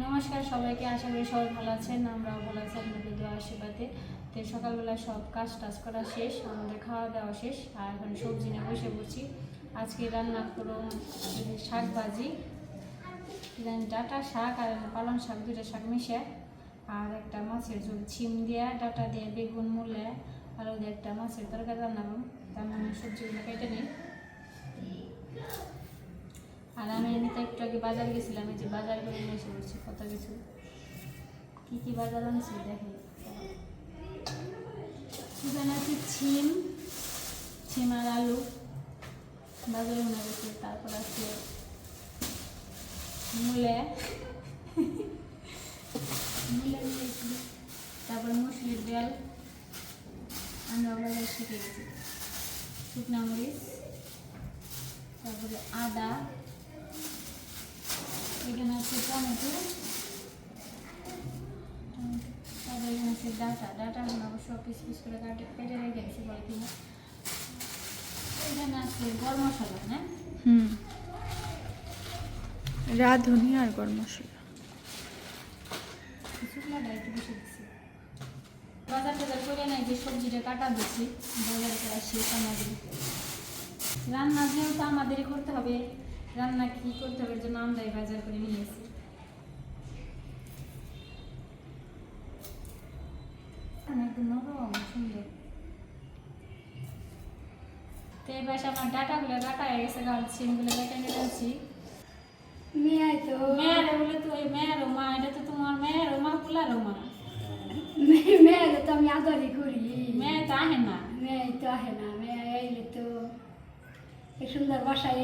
নমস্কার সবাইকে, আশা করি সবাই ভালো আছেন, আমরাও ভালো আছি, আপনাদের দোয়া আশীর্বাদে। তো সকালবেলা সব কাজ টাজ করা শেষ, আমাদের খাওয়া দাওয়া শেষ, আর এখন সবজি নিয়ে বসে পড়ছি। আজকে রান্না করো শাক ভাজি ডাটা শাক আর পালং শাক দুটো শাক মিশে আর একটা মাছের ঝোল, ছিম দিয়া, ডাটা দিয়ে, বেগুন, মূলে আর ওদের একটা মাছের তরকারি রান্নাবো তার মানে সবজিগুলো কেটে নিই। আর আমি এমনিতে একটু আগে বাজার গেছিলাম, এই যে বাজার করে নিয়ে এসে বলছি কত কিছু। কী কী বাজার আনছি দেখি। আছে ছিম ছিম আর আলু। বাজারে মনে গেছে তারপর আছে মূলে। মূলে নিয়েছি তারপর মুসলির ডাল আমরা বাজার শিখে গেছি। শুকনা মরিচ। তারপরে আদা। এখানে আছে টমেটো। তারপরে এখানে আছে ডাটা। ডাটা আমরা অবশ্য পিস পিস করে কাটে কেটে রেখে গেছি বলে কিনা এখানে আছে গরম মশলা না হুম। রাঁধুনি আর গরম মশলা। শুকনাটা একটু বেশি দিচ্ছি বাজার টাজার করে নাই যে সবজিটা কাটা দিচ্ছি বাজার করা শেষ আমাদের রান্না যেহেতু আমাদেরই করতে হবে। রান্না কি করতে হবে জন্য আমরাই বাজার করে নিয়ে এসেছি। একদম নরম সুন্দর। তো এই পাশে আমার ডাটাগুলো কাটা হয়ে গেছে গাল সিমগুলো কেটে নিয়ে আনছি তো। মেয়ের বলে তো ওই মেয়ের মা এটা তো তোমার মেয়ের মা তো আমি আদরই করি। মেয়ে তো আহে না। মেয়ে তো আহে না মেয়ে এলে তো। সুন্দর বাসায়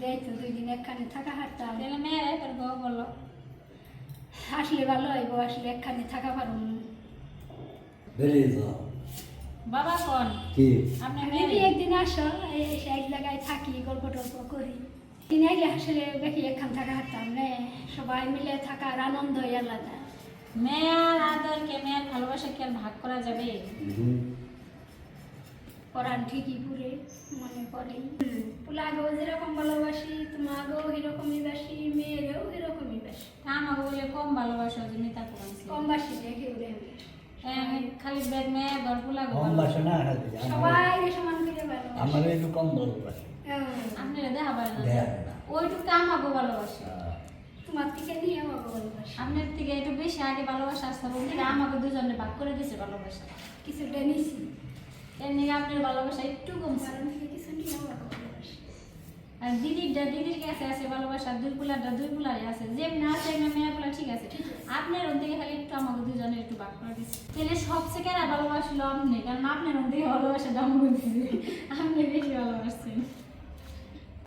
দেয় তো দুই দিন একখানে থাকা হারতাম তাহলে মেয়েরাই করব বলো। আসলে ভালো হইব আসলে একখানে থাকা পারুন বেরিয়ে যাও। বাবা কোন? কি? আপনি মেয়ে একদিন আসো এই এসে এক জায়গায় থাকি গল্প টল্প করি। দিন আগে আসলে দেখি একখান থাকা হারতাম রে সবাই মিলে থাকার আনন্দই আলাদা। মেয়ের আদরকে মেয়ের ভালোবাসা কি আর ভাগ করা যাবে? হুম। পরাণ ঠিকই পুরে মনে পড়ে। পোলাগেও যেরকম ভালোবাসি তোমাকেও এরকমই বাসি মেয়েরেও এরকমই বাসি। তা আমাকে বলে কম ভালোবাসা যে মিতা করেছি কম বাসি দেখে উড়ে আমি খালি বেদ মেয়ে গল্প লাগে কম বাসে না আমার সবাই সমান করে ভালোবাসি আমার একটু কম ভালোবাসে। হ্যাঁ, আপনারা দেখা পারে না। দেয়া ওইটুকু আমাকে ভালোবাসে। তোমার থেকে নিয়ে আমাকে ভালোবাসি। আপনার থেকে একটু বেশি আগে ভালোবাসা আসতে আমাকে দুজনে ভাগ করে দিয়েছে ভালোবাসা। কিছুটা নিছি। এমনি আপনার ভালোবাসা একটু কমছে। আর দিদিরটা দিদির কাছে আছে ভালোবাসা দুই পুলারটা দুই পুলারে আছে। যেমনি আছে এমনি মেয়ে পুলা ঠিক আছে। আপনার ওদিকে খালি একটু আমাকে দুজনে একটু ভাগ করে দিচ্ছে তাহলে সবচেয়ে কেনা ভালোবাসলো আপনি? কারণ আপনার ভালোবাসাটা আমাকে দিচ্ছে আপনি বেশি ভালোবাসছেন।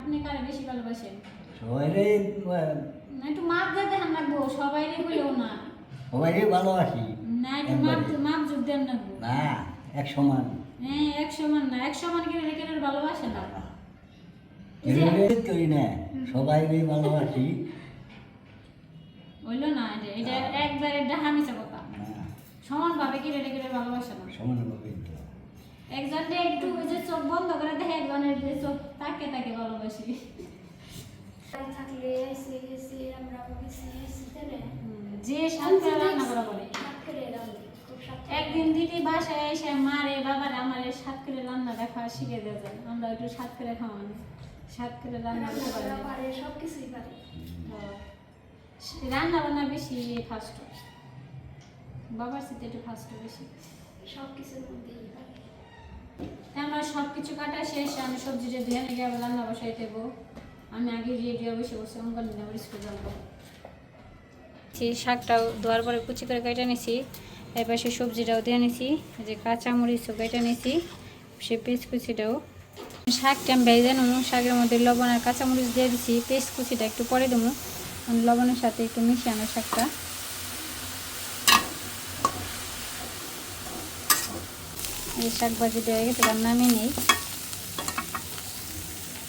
আপনি কারে বেশি ভালোবাসেন? সবাই না, একটু মাপ দিয়ে দেখান লাগবো। সবাই হইলেও না। সবাই ভালোবাসি। না একটু মাপ মাপ যোগ দেন না গো। না এক সমান হ্যাঁ একশো না একশো কিনে রেখে ভালোবাসে না। করি না সবাই ভালোবাসি। হইল না এটা এটা একবার কথা। না সমান ভাবে ভালোবাসে না। সমানভাবে একজনটা একটু ওই যে চোখ বন্ধ করে দেখে একজনের যে চোখ তাকে তাকে ভালোবাসি। থাকলে যে শান্তি রান্না করা বলে করে একদিন দিদি বাসায় এসে মারে বাবার আমার সাত করে রান্না দেখা শিখে দিয়ে যায়। আমরা একটু সাত করে খাওয়ানো সাত করে রান্না পারে সব কিছুই পারে রান্না বান্না বেশি ফাস্ট বাবার সাথে একটু ফাস্ট বেশি। সব কিছুর মধ্যেই পারে আমার সব কিছু কাটা শেষ আমি সবজিটা ধুয়ে নিয়ে আবার রান্না বসাই দেবো। আমি আগে রেডি বসে বসে অঙ্কন আবার স্কুল যাব। সেই শাকটাও ধোয়ার পরে কুচি করে কেটে নিছি। এর পাশে সবজিটাও দিয়ে নিছি, এই যে কাঁচামরিচও কেটে নিছি, সে পেস্ট কুচিটাও শাকটা আমি ভেজে শাকের মধ্যে লবণ আর কাঁচামরিচ দিয়ে দিছি পেস্ট কুচিটা একটু পরে দেবো লবণের সাথে একটু মিশিয়ে আনো শাকটা। এই শাক ভাজিটা হয়ে গেছে নামিয়ে নেই।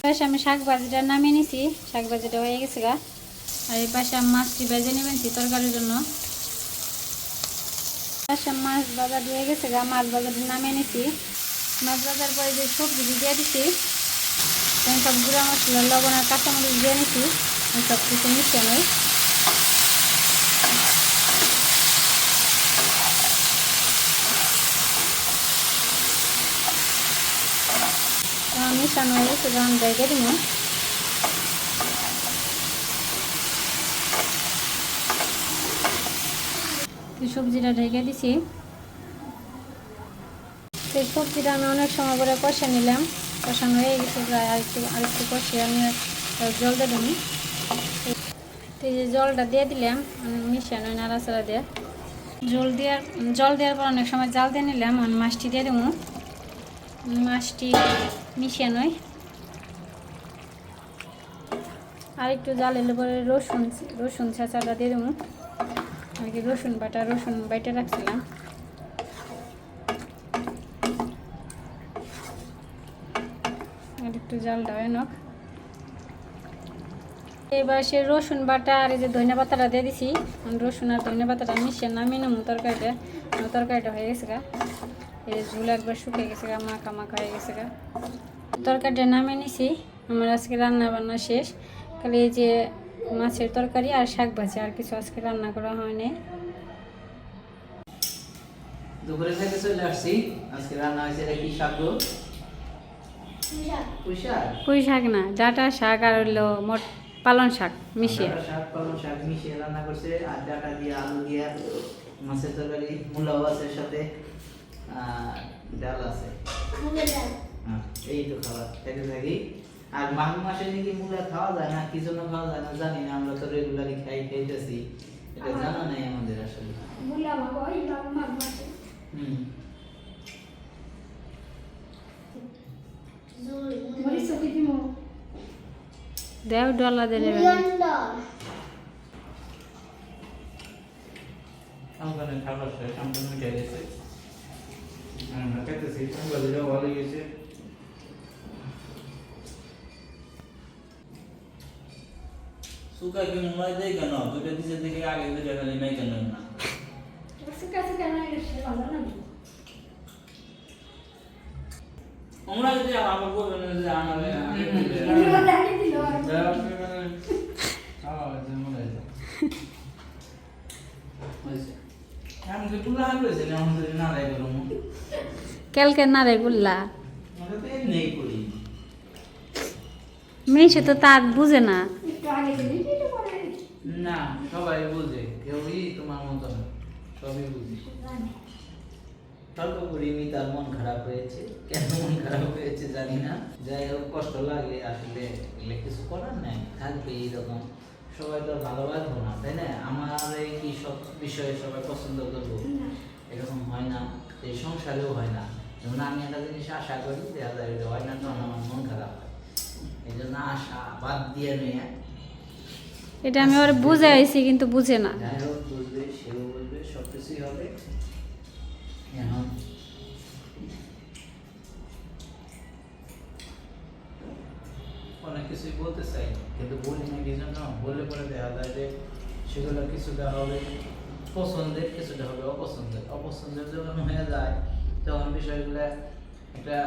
পাশে আমি শাক ভাজিটা নামিয়ে নিছি, শাক ভাজিটা হয়ে গেছে গা। আর এই পাশে আমি মাছটি ভেজে নেবেছি তরকারির জন্য। কাছে মাছ বাজার দিয়ে গেছে গা, মাছ বাজার নামিয়ে নিছি। মাছ বাজার পরে যে সবজি দিয়ে দিছি সব গুঁড়া মশলা, লবণ আর কাঁচামরিচ দিয়ে নিছি সব কিছু মিশে নেই। মিশানো হয়েছে যখন দেখে দিন সবজিটা ঢেকে দিছি। এই সবজিটা আমি অনেক সময় করে কষে নিলাম। কষানো হয়ে গেছে, প্রায় আরেকটু আরেকটু কষে আমি জল দিয়ে দিই যে জলটা দিয়ে দিলাম আমি মিশানো নাড়াচাড়া দিয়ে। জল দেওয়ার জল দেওয়ার পর অনেক সময় জাল দিয়ে নিলাম, আমি মাছটি দিয়ে দেবো। মাছটি মিশিয়ে নয়। আর একটু জাল এলে পরে রসুন রসুন ছেঁচাটা দিয়ে দেবো। আমি কি রসুন বাটা, রসুন বাইটে রাখছিলাম। আর একটু জালটা হয় নখ এবার সে রসুন বাটা আর এই যে ধনিয়া পাতাটা দিয়ে দিছি। রসুন আর ধনিয়া পাতাটা মিশিয়ে নামিয়ে নেব তরকারিটা তরকারিটা হয়ে গেছে গা। এই ঝুল একবার শুকিয়ে গেছে গা, মাখা মাখা হয়ে গেছে গা। তরকারিটা নামিয়ে নিছি। আমার আজকে রান্না বান্না শেষ। খালি এই যে মাছের তরকারি আর শাক ভাজি আর কিছু আজকে রান্না করা হয়নি। দুপুরে থেকে চলে আসছি। আজকে রান্না হয়েছে এটা কি শাক গো? পুঁই শাক পুঁই শাক না ডাটা শাক আর হলো মোট পালন শাক মিশিয়ে। শাক পালং শাক মিশিয়ে রান্না করছে আর ডাটা দিয়ে আলু দিয়ে মাছের তরকারি মূলাও আছে সাথে আর ডাল আছে। হ্যাঁ, এই তো খাবার খেতে থাকি। আর মাঘ মাসে নাকি মূলা খাওয়া যায় না কি জন্য খাওয়া যায় না জানি না আমরা তো রেগুলারই খাই খাইতেছি। এটা জানা নাই আমাদের আসলে। বুলা বাবা ওই মাঘ মাসে। হুম। দেও ডলা দিলে আমাদের খাবার শেষ মিটে গেছে আমরা খেতেছি বাজিটাও ভালো গেছে সুকা কি মোবাইল দেয় কেন? দুটো দিছে দেখে আগে দুটো খালি নাই কেন না? সুকা সুকা না এসে ভালো না? আমরা যদি আমার বলবেন যে আপনি মানে কেলকে না রে গুল্লা আমরা মেয়ে তো তার বুঝে না একটু আগে দিলি একটু পরে না, সবাই বুঝে, কেউই তোমার মতো না, সবই বুঝি। করিনি, তার মন খারাপ হয়েছে। কেন মন খারাপ হয়েছে জানি না। যাই হোক, কষ্ট লাগে, আসলে কিছু করার নাই, থাকবে এইরকম। সবাই তো আর ভালোবাসবো না, তাই না? আমার এই কি সব বিষয়ে সবাই পছন্দ করব? এরকম হয় না, এই সংসারেও হয় না। যেমন আমি একটা জিনিস আশা করি যায় হয় না, তখন আমার মন খারাপ হয়। এই জন্য আশা বাদ দিয়ে নিয়ে। এটা আমি ওর বুঝে চাই, কিন্তু বলি না দেখা যায় যে সেগুলো কিছুটা হবে, পছন্দের, কিছুটা হবে অপছন্দের। অপছন্দের যখন হয়ে যায়, তখন বিষয়গুলো একটা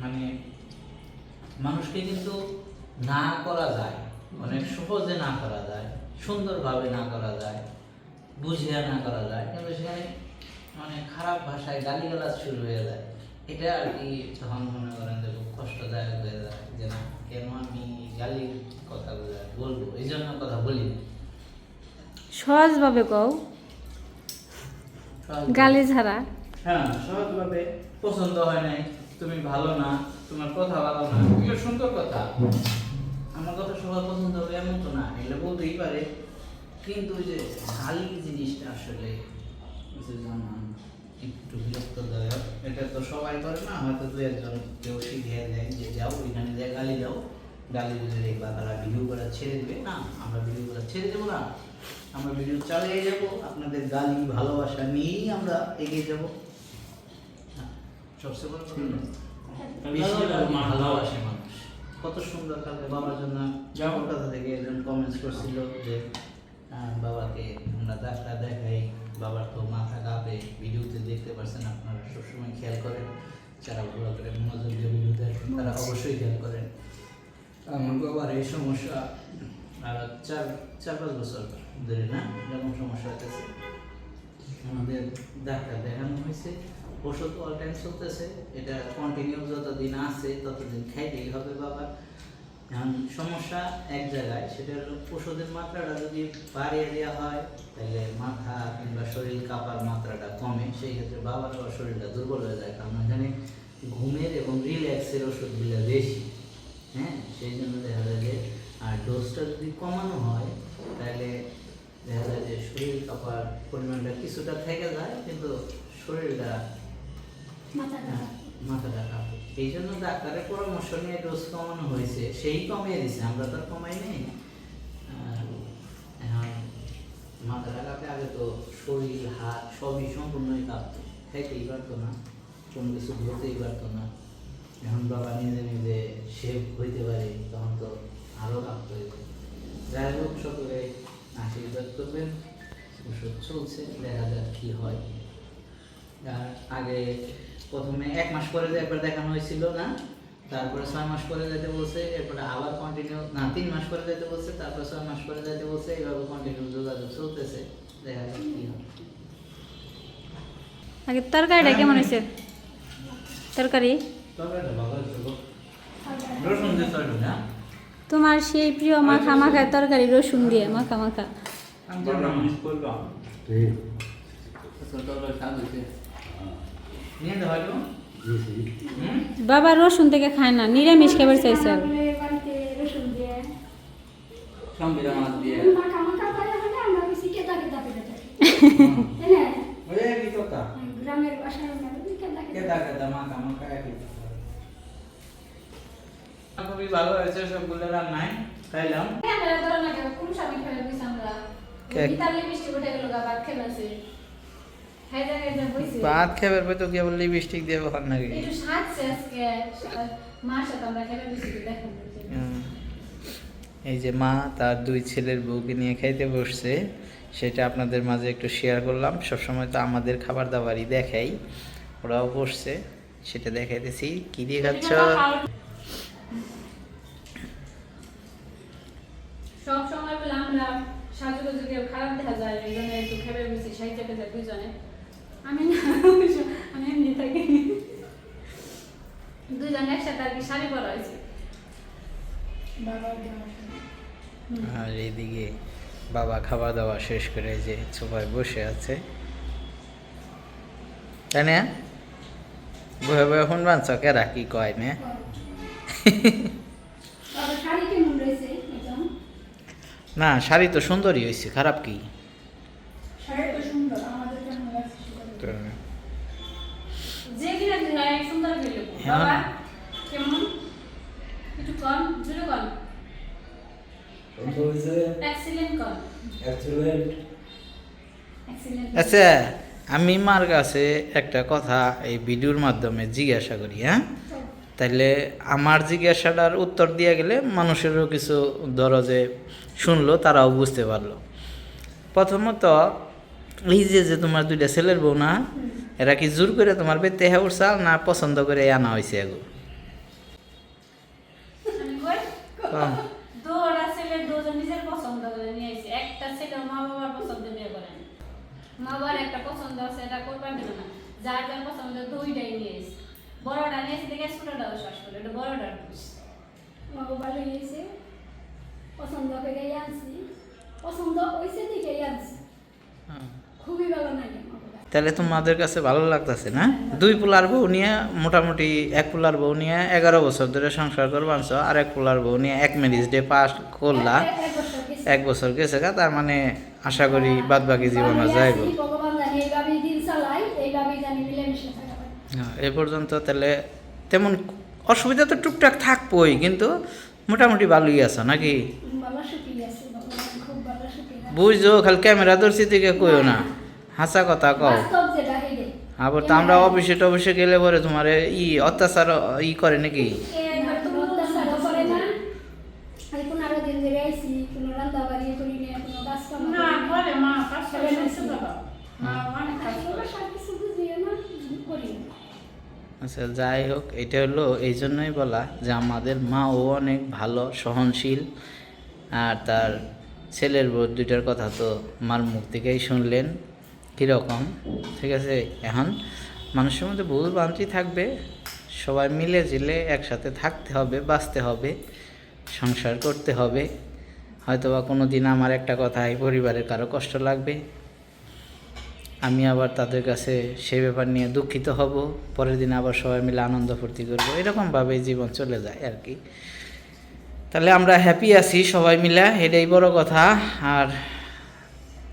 মানে মানুষকে কিন্তু না করা যায়। অনেক সহজে না করা যায় সুন্দরভাবে না করা যায় বুঝিয়ে না করা যায় কিন্তু সেখানে মানে খারাপ ভাষায় গালিগালাজ শুরু হয়ে যায়। এটা আর কি তখন মনে করেন যে খুব কষ্টদায়ক হয়ে যায় যে না কেন আমি গালির কথাগুলো বলব? এই জন্য কথা বলি। সহজভাবে কও। গালি ছাড়া। হ্যাঁ সহজভাবে। পছন্দ হয় নাই তুমি ভালো না তোমার কথা ভালো না এগুলো সুন্দর কথা। আমার কথা সবার পছন্দ হবে এমন তো না এগুলো বলতেই পারে। কিন্তু যে গালি জিনিসটা আসলে একটু বিরক্তদায়ক এটা তো সবাই করে না হয়তো দু একজন কেউ শিখিয়ে দেয় যে যাও ওইখানে যে গালি দাও। গালি দিলে দেখবা তারা ভিডিও করা ছেড়ে দেবে। না আমরা ভিডিও করা ছেড়ে দেবো না আমরা ভিডিও চালিয়ে যাব। আপনাদের গালি ভালোবাসা নিয়েই আমরা এগিয়ে যাব। সবচেয়ে বড় কথা হলো, ভালোবাসে। কত সুন্দর কালকে বাবার জন্য কলকাতা থেকে একজন কমেন্টস করছিল যে বাবাকে আমরা ডাক্তার দেখাই, বাবার তো মাথা কাঁপে ভিডিওতে দেখতে পারছেন আপনারা, সবসময় খেয়াল করেন, যারা ভালো করে মনোযোগ দিয়ে ভিডিও দেখেন, তারা অবশ্যই খেয়াল করেন। আমার বাবার এই সমস্যা আর চার চার পাঁচ বছর ধরে না, এরকম সমস্যা হতেছে আমাদের ডাক্তার দেখানো হয়েছে ওষুধ অল টাইম চলতেছে, এটা কন্টিনিউ যতদিন আছে ততদিন খাইতেই হবে বাবা। এখন সমস্যা এক জায়গায়, সেটা হলো ওষুধের মাত্রাটা যদি বাড়িয়ে দেওয়া হয়, তাহলে মাথা কিংবা শরীর কাঁপার মাত্রাটা কমে। সেই ক্ষেত্রে বাবার শরীরটা দুর্বল হয়ে যায়, কারণ এখানে ঘুমের এবং রিল্যাক্সের ওষুধগুলো বেশি। হ্যাঁ সেই জন্য দেখা যায় যে, আর ডোজটা যদি কমানো হয়, তাহলে দেখা যায় যে শরীর কাঁপার পরিমাণটা কিছুটা থেকে যায়, কিন্তু শরীরটা মাথাটা মাথাটা এই জন্য ডাক্তারের পরামর্শ নিয়ে ডোজ কমানো হয়েছে। সেই কমিয়ে দিছে, আমরা তো আর কমাই নেই। মাথাটা কাঁপে, আগে তো শরীর, হাত সবই সম্পূর্ণই কাঁপতো। খাইতেই পারতো না, কোনো কিছু ধরতেই পারতো না। এখন বাবা নিজে নিজে শেভ হইতে পারে, তখন তো আরও কাঁপতে হইবে। যাই হোক, সকলে আশীর্বাদ করবেন। ওষুধ চলছে, দেখা যাক কী হয়। আর আগে প্রথমে এক মাস পরে যে একবার দেখানো হয়েছিল না তারপরে ছয় মাস পরে যেতে বলছে এরপরে আবার কন্টিনিউ না তিন মাস পরে যেতে বলছে তারপরে ছয় মাস পরে যেতে বলছে এইভাবে কন্টিনিউ যোগাযোগ চলতেছে। দেখা যাক কি হয়। আগে তরকারিটা কেমন হয়েছে? তরকারি? তরকারিটা ভালো হয়েছে গো। রসুন দিয়ে তরকারি তোমার সেই প্রিয় মাখা মাখা তরকারি রসুন দিয়ে মাখা মাখা। বাবা রসুন থেকে খায় না নিরামিষ খাবার চাইছে। আমরা থাকি তাই আমরা কে- ভাত খাবার পর তো কেবল লিপস্টিক দিয়ে ভালো নাকি? হুম। এই যে মা তার দুই ছেলের বউকে নিয়ে খাইতে বসছে সেটা আপনাদের মাঝে একটু শেয়ার করলাম। সবসময় তো আমাদের খাবার দাবারই দেখাই। ওরাও বসছে সেটা দেখাইতেছি। কি দিয়ে খাচ্ছ? সব সময় বলে আমরা সাজুগুজু কেউ খারাপ দেখা যায় এই জন্য একটু খেবে বেশি সাহিত্য পেতে দুজনে আমি আমি এমনি থাকি। দুজন একসাথে আর কি শাড়ি পরা হয়েছে। আর এইদিকে বাবা খাওয়া দাওয়া শেষ করে যে সোফায় বসে আছে। তাই না বয়ে বয়ে ফোন বানছ কেরা কি কয় একদম? না শাড়ি তো সুন্দরই হয়েছে খারাপ কি শাড়ি তো সুন্দর আমাদের কেমন লাগছে সেটা বলো। যে কিনা দিলাই সুন্দর হইল হ্যাঁ। বাবা কেমন একটু কম জুড়ে কম এক্সিলেন্ট কম এক্সিলেন্ট আচ্ছা আমি মার কাছে একটা কথা এই ভিডিওর মাধ্যমে জিজ্ঞাসা করি হ্যাঁ? তাইলে আমার জিজ্ঞাসাটার উত্তর দিয়ে গেলে মানুষেরও কিছু ধরো যে শুনলো তারাও বুঝতে পারল। প্রথমত এই যে যে তোমার দুইটা ছেলের বউ না এরা কি জোর করে তোমার বেতে হ্যাঁ উঠছাল না পছন্দ করে আনা হয়েছে এগো? যার যার পছন্দ দুইটাই নিয়ে আইছে বড়টা নিয়ে এসে দেখে ছোটটাও শ্বাস করল এটা বড়টার দোষ আমাকে ভালো হয়েছে। পছন্দ করে আনছি। পছন্দ হয়েছে দেখে আনছি। খুবই ভালো লাগে তাহলে তোমাদের কাছে ভালো লাগতেছে না? দুই পোলার বউ নিয়ে মোটামুটি এক পোলার বউ নিয়ে এগারো বছর ধরে সংসার করবানছ আর এক পোলার বউ নিয়ে এক ম্যারিজ ডে পাস করলা এক- বছর গেছে। তার মানে আশা করি বাদ বাকি জীবন যাইব আমি আছি, ভগবান জানি এইভাবেই দিন চালাই এইভাবেই জানি মিলেমিশে থাকা পারি। হ্যাঁ, এ পর্যন্ত তাহলে তেমন অসুবিধা তো টুকটাক থাকবোই, কিন্তু মোটামুটি ভালোই আছো, নাকি। বুঝছ, খালি ক্যামেরা ধরছি থেকে কইও না। হাসা কথা কও। আবার তো আমরা অফিসে টফিসে গেলে পরে তোমার ই অত্যাচার ই করে নাকি একবার তো অত্যাচারও করে না আমি পনেরো দিন ধরে আইছি কোনো রান্না বাড়ি করি না কোনো কাজ কাম না করে মা কাজ করে করে না। শুনতে পাবো মা অনেক কাজ করে সব কিছু বুঝিয়ে না করি না আচ্ছা যাই হোক, এটা হলো এই জন্যই বলা যে আমাদের মা ও অনেক ভালো, সহনশীল। আর তার ছেলের বউ, দুইটার কথা তো মার মুখ থেকেই শুনলেন, কীরকম? ঠিক আছে? এখন মানুষের মধ্যে ভুল ভ্রান্তি থাকবে, সবাই মিলে জিলে একসাথে থাকতে হবে, বাঁচতে হবে, সংসার করতে হবে। হয়তো বা কোনো দিন আমার একটা কথায় পরিবারের কারও কষ্ট লাগবে আমি আবার তাদের কাছে সেই ব্যাপার নিয়ে দুঃখিত হব। পরের দিন আবার সবাই মিলে আনন্দ ফুর্তি করব। এরকমভাবেই জীবন চলে যায় আর কি। তাহলে আমরা হ্যাপি আছি সবাই মিলে, এটাই বড় কথা। আর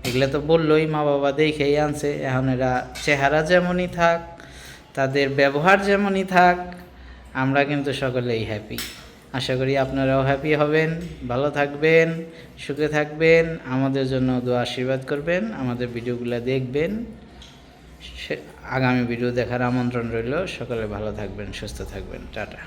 এগুলো তো বললোই, মা বাবা দেখেই আনছে। এখন এরা চেহারা যেমনই থাক, তাদের ব্যবহার যেমনই থাক, আমরা কিন্তু সকলেই হ্যাপি আশা করি আপনারাও হ্যাপি হবেন, ভালো থাকবেন, সুখে থাকবেন, আমাদের জন্য দু আশীর্বাদ করবেন, আমাদের ভিডিওগুলো দেখবেন। আগামী ভিডিও দেখার আমন্ত্রণ রইল, সকলে ভালো থাকবেন, সুস্থ থাকবেন, টাটা।